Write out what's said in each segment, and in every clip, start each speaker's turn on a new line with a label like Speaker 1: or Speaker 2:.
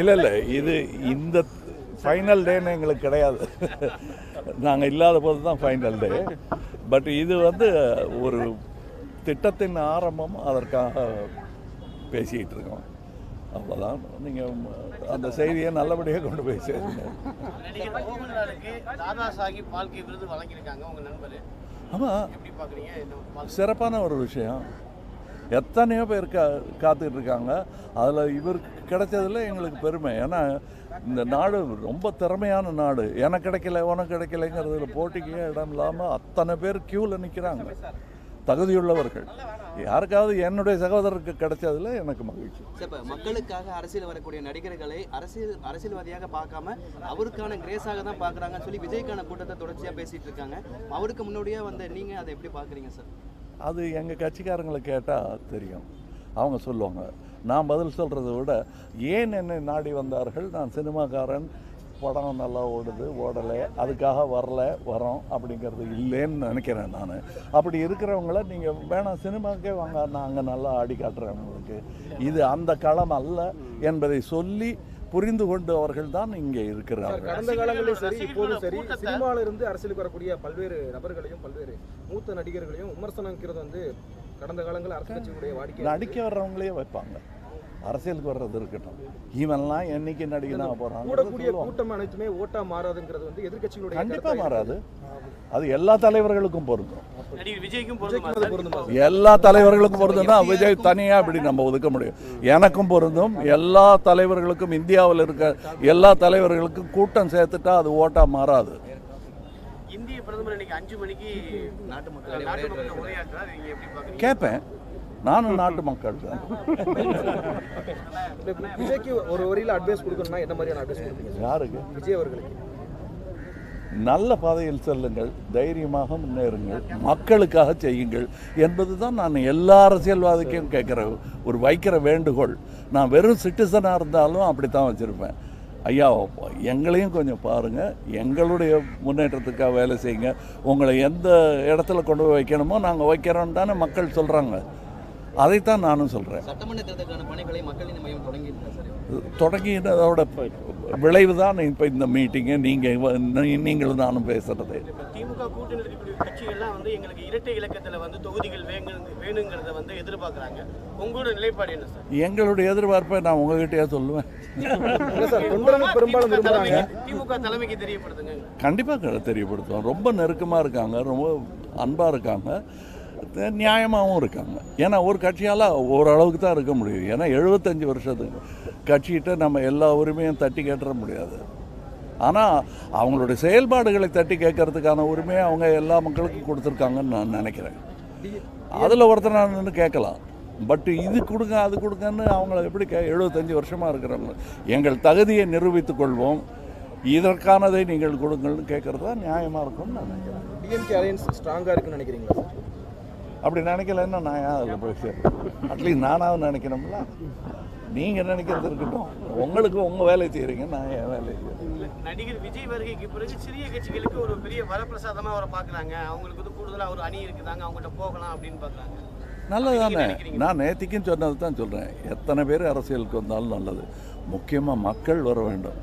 Speaker 1: இல்லை இல்லை இது இந்த ஃபைனல் டேன்னு எங்களுக்கு கிடையாது. நாங்கள் இல்லாத போது தான் ஃபைனல் டே பட் இது வந்து ஒரு திட்டத்தின் ஆரம்பம் அதற்காக பேசிக்கிட்டு இருக்கோம். அவ்வளோதான் நீங்கள் அந்த செய்தியை நல்லபடியாக கொண்டு போய் சேருங்க.
Speaker 2: நடிகர் மோகன்லாலுக்கு தாதா சாஹிப் வாழ்க்கை விருது வழங்கியிருக்காங்க உங்க நண்பர்
Speaker 1: ஆமாம் சிறப்பான ஒரு விஷயம். எத்தனையோ பேர் கா காத்துக்கிட்டு இருக்காங்க அதில் இவருக்கு கிடைச்சதில் எங்களுக்கு பெருமை. ஏன்னா இந்த நாடு ரொம்ப திறமையான நாடு. எனக்கு கிடைக்கல உனக்கு கிடைக்கலங்கிறதுல போட்டிக்கே இடம் இல்லாமல் அத்தனை பேர் க்யூவில் நிற்கிறாங்க தகுதியுள்ளவர்கள். யாருக்காவது என்னுடைய சகோதரருக்கு கிடைச்சதுல எனக்கு மகிழ்ச்சி.
Speaker 3: இப்போ மக்களுக்காக அரசியல் வரக்கூடிய நடிகர்களை அரசியல் அரசியல்வாதியாக பார்க்காம அவருக்கான கிரேஸாக தான் பார்க்குறாங்கன்னு சொல்லி விஜய்க்கான கூட்டத்தை தொடர்ச்சியாக பேசிட்டு இருக்காங்க. அவருக்கு முன்னோடியாக வந்த நீங்கள் அதை எப்படி பார்க்குறீங்க சார்
Speaker 1: அது எங்கள் கட்சிக்காரங்களை கேட்டால் தெரியும். அவங்க சொல்லுவாங்க நான் பதில் சொல்கிறத விட ஏன் என்னை நாடி வந்தார்கள்? நான் சினிமாக்காரன் படம் நல்லா ஓடுது ஓடலை அதுக்காக வரல வரோம் அப்படிங்கிறது இல்லைன்னு நினைக்கிறேன் நான். அப்படி இருக்கிறவங்கள நீங்கள் வேணாம் சினிமாக்கே வாங்க நான் அங்கே நல்லா ஆடி காட்டுறேன் உங்களுக்கு. இது அந்த களம் அல்ல என்பதை சொல்லி புரிந்து கொண்டு அவர்கள் தான் இங்கே இருக்கிறார்கள்.
Speaker 4: கடந்த காலங்களிலும் சரி இப்போதும் சரி சினிமால இருந்து அரசியலுக்கு வரக்கூடிய பல்வேறு நபர்களையும் பல்வேறு மூத்த நடிகர்களையும் விமர்சனங்கிறது வந்து கடந்த காலங்களில் அரசு கட்சியினுடைய வாடிக்கை
Speaker 1: நடிக்க வர்றவங்களே வைப்பாங்க. அரசியலுக்கு வர்றது இருக்கட்டும். இவன்லாம் என்னைக்கு நடிகனாக போகிறாங்க
Speaker 4: கூடக்கூடிய கூட்டம் அனைத்துமே ஓட்டா மாறாதுங்கிறது வந்து எதிர்க்கட்சிகளுடைய
Speaker 1: கண்டிப்பா
Speaker 4: கருத்தா
Speaker 1: மாறாது. அது எல்லா தலைவர்களுக்கும் பொருந்தும்.
Speaker 2: பொருந்துமா
Speaker 4: பொருந்துமா
Speaker 1: எல்லா தலைவர்களுக்கும் பொருந்தும்னா விஜய் தனியா இப்படி நம்ம ஒதுக்க முடியும். எனக்கும் பொருந்தும். எல்லா தலைவர்களுக்கும் இந்தியாவில் இருக்க எல்லா தலைவர்களுக்கும் கூட்டம் சேர்த்துட்டா அது ஓட்டா மாறாது.
Speaker 2: இந்திய பிரதமர் இன்னைக்கு அஞ்சு மணிக்கு
Speaker 1: கேட்பேன் நானும் நாட்டு மக்கள் தான்.
Speaker 4: விஜய்க்கு ஒரு வரியில அட்வைஸ் கொடுக்கணும்னா என்ன மாதிரியான அட்வைஸ்
Speaker 1: யாருக்கு?
Speaker 4: விஜய் அவர்களுக்கு.
Speaker 1: நல்ல பாதையில் செல்லுங்கள் தைரியமாக முன்னேறுங்கள் மக்களுக்காக செய்யுங்கள் என்பது தான் நான் எல்லா அரசியல்வாதிக்கும் கேட்குற ஒரு வைக்கிற வேண்டுகோள். நான் வெறும் சிட்டிசனாக இருந்தாலும் அப்படி தான் வச்சுருப்பேன். ஐயா எங்களையும் கொஞ்சம் பாருங்கள் எங்களுடைய முன்னேற்றத்துக்காக வேலை செய்யுங்க. உங்களை எந்த இடத்துல கொண்டு போய் வைக்கணுமோ நாங்கள் வைக்கிறோம் தானே மக்கள் சொல்கிறாங்க அதைத்தான் நானும் சொல்கிறேன்
Speaker 3: சார்?
Speaker 1: தொடங்கினதோட விளைவு தான் இப்போ இந்த மீட்டிங்கு நீங்கள் நீங்களும் நானும் பேசுகிறது
Speaker 2: திமுக கூட்டணி இருக்கக்கூடிய கட்சிகள்லாம் வந்து எங்களுக்கு இரட்டை இலக்கத்துல வந்து தொகுதிகள் வேணுங்கிறத வந்து எதிர்பார்க்கறாங்க. உங்களோட நிலைப்பாடு என்ன சார்?
Speaker 1: எங்களுடைய எதிர்பார்ப்பை நான் உங்ககிட்டயே சொல்லுவேன்.
Speaker 4: பெரும்பாலும்
Speaker 2: திமுக தலைமைக்கு தெரியப்படுத்துங்க
Speaker 1: கண்டிப்பாக தெரியப்படுத்துவோம். ரொம்ப நெருக்கமாக இருக்காங்க. ரொம்ப அன்பாக இருக்காங்க. நியாயமாகவும் இருக்காங்க. ஏன்னா ஒரு கட்சியால் ஓரளவுக்கு தான் இருக்க முடியும் ஏன்னா எழுபத்தஞ்சு வருஷத்துக்கு கட்சிகிட்ட நம்ம எல்லா உரிமையும் தட்டி கேட்டுற முடியாது. ஆனால் அவங்களுடைய செயல்பாடுகளை தட்டி கேட்கறதுக்கான உரிமையை அவங்க எல்லா மக்களுக்கும் கொடுத்துருக்காங்கன்னு நான் நினைக்கிறேன். அதில் ஒருத்தர் நான் நின்று கேட்கலாம். பட் இது கொடுங்க அது கொடுங்கன்னு அவங்கள எப்படி கே எழுபத்தஞ்சி வருஷமாக இருக்கிறவங்க. எங்கள் தகுதியை நிரூபித்துக் கொள்வோம். இதற்கானதை நீங்கள் கொடுங்கள்னு கேட்குறது தான் நியாயமாக இருக்கும்னு நான் நினைக்கிறேன்.
Speaker 4: டிஎம்கே அலையன்ஸ் ஸ்ட்ராங்காக இருக்குன்னு நினைக்கிறீங்களா
Speaker 1: அப்படி நினைக்கலன்னா நான் ஏன் அதில் போய் சேர்றேன் அட்லீஸ்ட் நானாவது நினைக்கணும்ல. நீங்கள் நினைக்கிறது இருக்கட்டும். உங்களுக்கு உங்கள் வேலையை செய்கிறீங்க நான் என் வேலையை செய்கிறேன்
Speaker 2: நடிகர் விஜய் வருகைக்கு பிறகு சிறிய கட்சிகளுக்கு ஒரு பெரிய வரப்பிரசாதமா அவரை பாக்குறாங்க அவங்களுக்கு வந்து கூடுதலா ஒரு அணி இருக்குதாங்க அவங்ககிட்ட போகலாம் அப்படின்னு பாக்குறாங்க
Speaker 1: நல்லது தானே? நான் நேத்திக்கும் சொன்னது தான் சொல்கிறேன் எத்தனை பேர் அரசியலுக்கு வந்தாலும் நல்லது. முக்கியமாக மக்கள் வர வேண்டும்.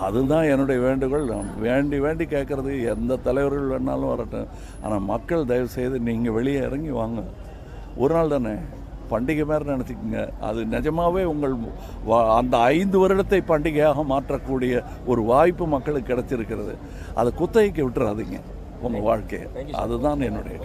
Speaker 1: அதுதான் என்னுடைய வேண்டுகோள். வேண்டி வேண்டி கேட்குறது எந்த தலைவர்கள் வேணாலும் வரட்டும். ஆனால் மக்கள் தயவு செய்து நீங்கள் வெளியே இறங்கி வாங்க. ஒரு நாள் தானே பண்டிகை மாதிரி நினச்சிக்கோங்க. அது நிஜமாவே உங்கள் வா- அந்த ஐந்து வருடத்தை பண்டிகையாக மாற்றக்கூடிய ஒரு வாய்ப்பு மக்களுக்கு கிடைச்சிருக்கிறது. அதை குத்தகைக்கு விட்டுறாதீங்க உங்கள் வாழ்க்கையை. அதுதான் என்னுடைய